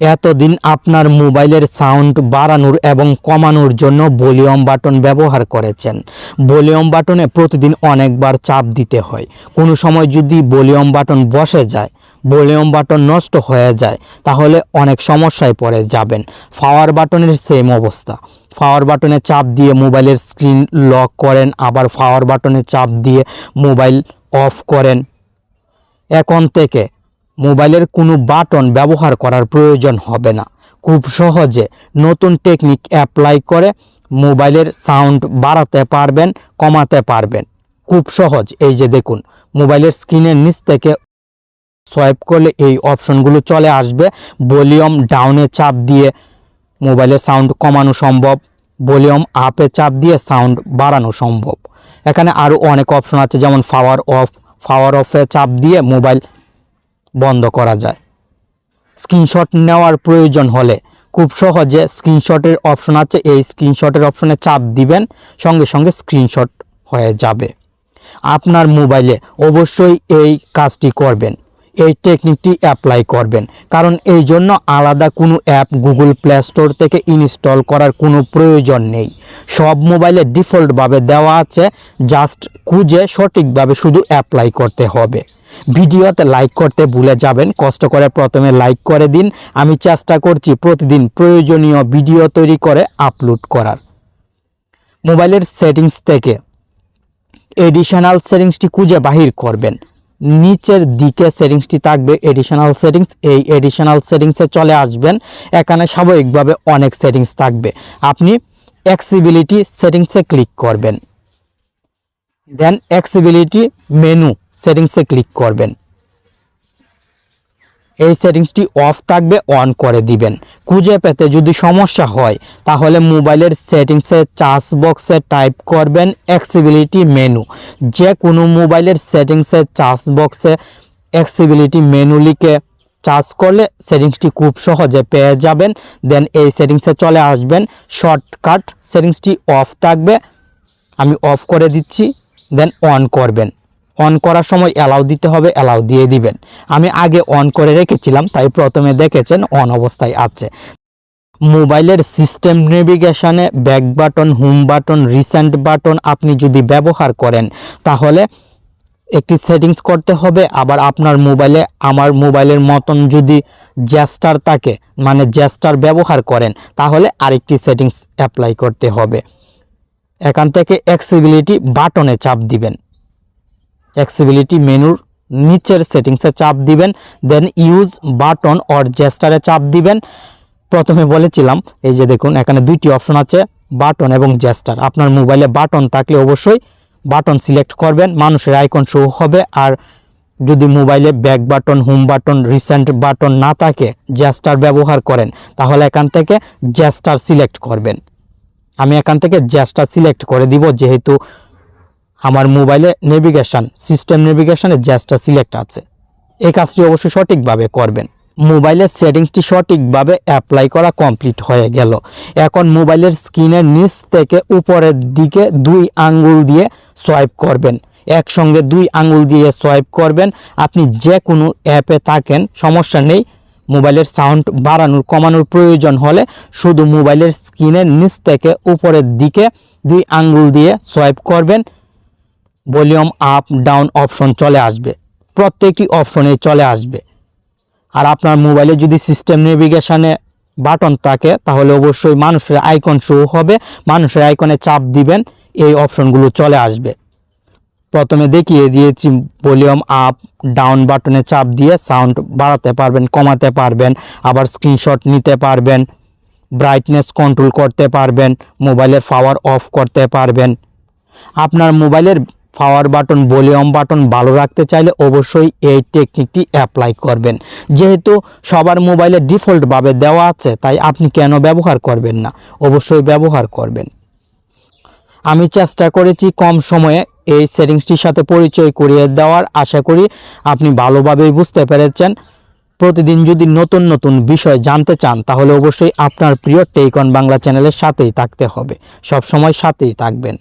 এতদিন আপনার মোবাইলের সাউন্ড বাড়ানোর এবং কমানোর জন্য ভলিউম বাটন ব্যবহার করেছেন। ভলিউম বাটনে প্রতিদিন অনেকবার চাপ দিতে হয়। কোনো সময় যদি ভলিউম বাটন বসে যায়, ভলিউম বাটন নষ্ট হয়ে যায়, তাহলে অনেক সমস্যায় পড়ে যাবেন। পাওয়ার বাটনের সেম অবস্থা। পাওয়ার বাটনে চাপ দিয়ে মোবাইলের স্ক্রিন লক করেন, আবার পাওয়ার বাটনে চাপ দিয়ে মোবাইল অফ করেন। এখন থেকে মোবাইলের কোনো বাটন ব্যবহার করার প্রয়োজন হবে না। খুব সহজে নতুন টেকনিক অ্যাপ্লাই করে মোবাইলের সাউন্ড বাড়াতে পারবেন, কমাতে পারবেন। খুব সহজ। এই যে দেখুন, মোবাইলের স্ক্রিনের নিচ থেকে সোয়াইপ করলে এই অপশনগুলো চলে আসবে। ভলিউম ডাউনে চাপ দিয়ে মোবাইলের সাউন্ড কমানো সম্ভব, ভলিউম আপে চাপ দিয়ে সাউন্ড বাড়ানো সম্ভব। এখানে আরও অনেক অপশন আছে, যেমন পাওয়ার অফ, পাওয়ার অফে চাপ দিয়ে মোবাইল বন্ধ করা যায়। স্ক্রিনশট নেওয়ার প্রয়োজন হলে খুব সহজে স্ক্রিনশটের অপশন আছে, এই স্ক্রিনশটের অপশনে চাপ দিবেন, সঙ্গে সঙ্গে স্ক্রিনশট হয়ে যাবে। আপনার মোবাইলে অবশ্যই এই কাজটি করবেন। এই টেকনিকটি অ্যাপ্লাই করবেন। কারণ এই জন্য আলাদা কোনো অ্যাপ গুগল প্লে স্টোর থেকে ইনস্টল করার কোনো প্রয়োজন নেই। সব মোবাইলে ডিফল্টভাবে দেওয়া আছে জাস্ট খুঁজে সঠিকভাবে শুধু অ্যাপ্লাই করতে হবে। ভিডিওতে লাইক করতে ভুলে যাবেন, কষ্ট করে প্রথমে লাইক করে দিন। আমি চেষ্টা করছি প্রতিদিন প্রয়োজনীয় ভিডিও তৈরি করে আপলোড করার। মোবাইলের সেটিংস থেকে এডিশনাল সেটিংসটি খুঁজে বাহির করবেন। নিচের দিকে সেটিংসটি থাকবে এডিশনাল সেটিংস এই এডিশনাল সেটিংসে চলে আসবেন। এখানে স্বাভাবিকভাবে অনেক সেটিংস থাকবে। আপনি অ্যাক্সিবিলিটি সেটিংসে ক্লিক করবেন। দেন অ্যাক্সিবিলিটি মেনু সেটিংসে ক্লিক করবেন। এই সেটিংসটি অফ থাকবে, অন করে দিবেন। খুঁজে পেতে যদি সমস্যা হয়, তাহলে মোবাইলের সেটিংসে চার্জ বক্সে টাইপ করবেন অ্যাক্সিবিলিটি মেনু। যে কোনো মোবাইলের সেটিংসে চার্জ বক্সে অ্যাক্সিবিলিটি মেনু লিখে চার্জ করলে সেটিংসটি খুব সহজে পেয়ে যাবেন। দেন এই সেটিংসে চলে আসবেন, শর্টকাট সেটিংসটি অফ থাকবে। আমি অফ করে দিচ্ছি, দেন অন করবেন। অন করার সময় অ্যালাউ দিতে হবে অ্যালাউ দিয়ে দিবেন। আমি আগে অন করে রেখেছিলাম, তাই প্রথমে দেখেছেন অন অবস্থায় আছে। মোবাইলের system নেভিগেশনে back button home button recent button আপনি যদি ব্যবহার করেন, তাহলে একটি সেটিংস করতে হবে। আবার আপনার মোবাইলে, আমার মোবাইলের মতন যদি জ্যাস্টার থাকে মানে জ্যাস্টার ব্যবহার করেন, তাহলে আরেকটি সেটিংস অ্যাপ্লাই করতে হবে। এখান থেকে অ্যাক্সিবিলিটি বাটনে চাপ দিবেন। অ্যাক্সিবিলিটি মেনুর নিচের সেটিংসে চাপ দিবেন দেন ইউজ বাটন অর জেস্টারে চাপ দিবেন। প্রথমে বলেছিলাম, এই যে দেখুন, এখানে দুইটি অপশন আছে বাটন এবং জেস্টার আপনার মোবাইলে বাটন থাকলে অবশ্যই বাটন সিলেক্ট করবেন, মানুষের আইকন শো হবে, আর যদি মোবাইলে back button home button recent button না থাকে জেস্টার ব্যবহার করেন, তাহলে এখান থেকে জেস্টার সিলেক্ট করবেন। আমি এখান থেকে জেস্টার সিলেক্ট করে দিব, যেহেতু আমার মোবাইলে নেভিগেশন, সিস্টেম নেভিগেশনে জ্যাসটা সিলেক্ট আছে। এই কাজটি অবশ্যই সঠিকভাবে করবেন। মোবাইলের সেটিংসটি সঠিকভাবে অ্যাপ্লাই করা কমপ্লিট হয়ে গেল। এখন মোবাইলের স্ক্রিনের নিচ থেকে উপরের দিকে দুই আঙ্গুল দিয়ে সোয়াইপ করবেন। একসঙ্গে দুই আঙ্গুল দিয়ে সোয়াইপ করবেন। আপনি যে কোনো অ্যাপে থাকেন, সমস্যা নেই। মোবাইলের সাউন্ড বাড়ানোর, কমানোর প্রয়োজন হলে শুধু মোবাইলের স্ক্রিনের নিচ থেকে উপরের দিকে দুই আঙ্গুল দিয়ে সোয়াইপ করবেন। ভলিউম, আপ, ডাউন অপশন চলে আসবে। প্রত্যেকটি অপশনে চলে আসবে। আর আপনার মোবাইলে যদি সিস্টেম নেভিগেশনে বাটন থাকে, তাহলে অবশ্যই মানুষের আইকন শো হবে। মানুষের আইকনে চাপ দিবেন, এই অপশনগুলো চলে আসবে। প্রথমে দেখিয়ে দিয়েছি, ভলিউম, আপ, ডাউন বাটনে চাপ দিয়ে সাউন্ড বাড়াতে পারবেন, কমাতে পারবেন, আবার স্ক্রিনশট নিতে পারবেন, ব্রাইটনেস কন্ট্রোল করতে পারবেন মোবাইলের পাওয়ার অফ করতে পারবেন। আপনার মোবাইলের পাওয়ার বাটন ভলিউম বাটন ভালো রাখতে চাইলে অবশ্যই এই টেকনিকটি অ্যাপ্লাই করবেন। যেহেতু সবার মোবাইলে ডিফল্টভাবে দেওয়া আছে, তাই আপনি কেন ব্যবহার করবেন না? অবশ্যই ব্যবহার করবেন। আমি চেষ্টা করেছি কম সময়ে এই সেটিংসটির সাথে পরিচয় করিয়ে দেওয়ার। আশা করি আপনি ভালোভাবেই বুঝতে পেরেছেন। প্রতিদিন যদি নতুন নতুন বিষয় জানতে চান, তাহলে অবশ্যই আপনার প্রিয় টেকন বাংলা চ্যানেলের সাথেই থাকতে হবে। সব সময় সাথেই থাকবেন।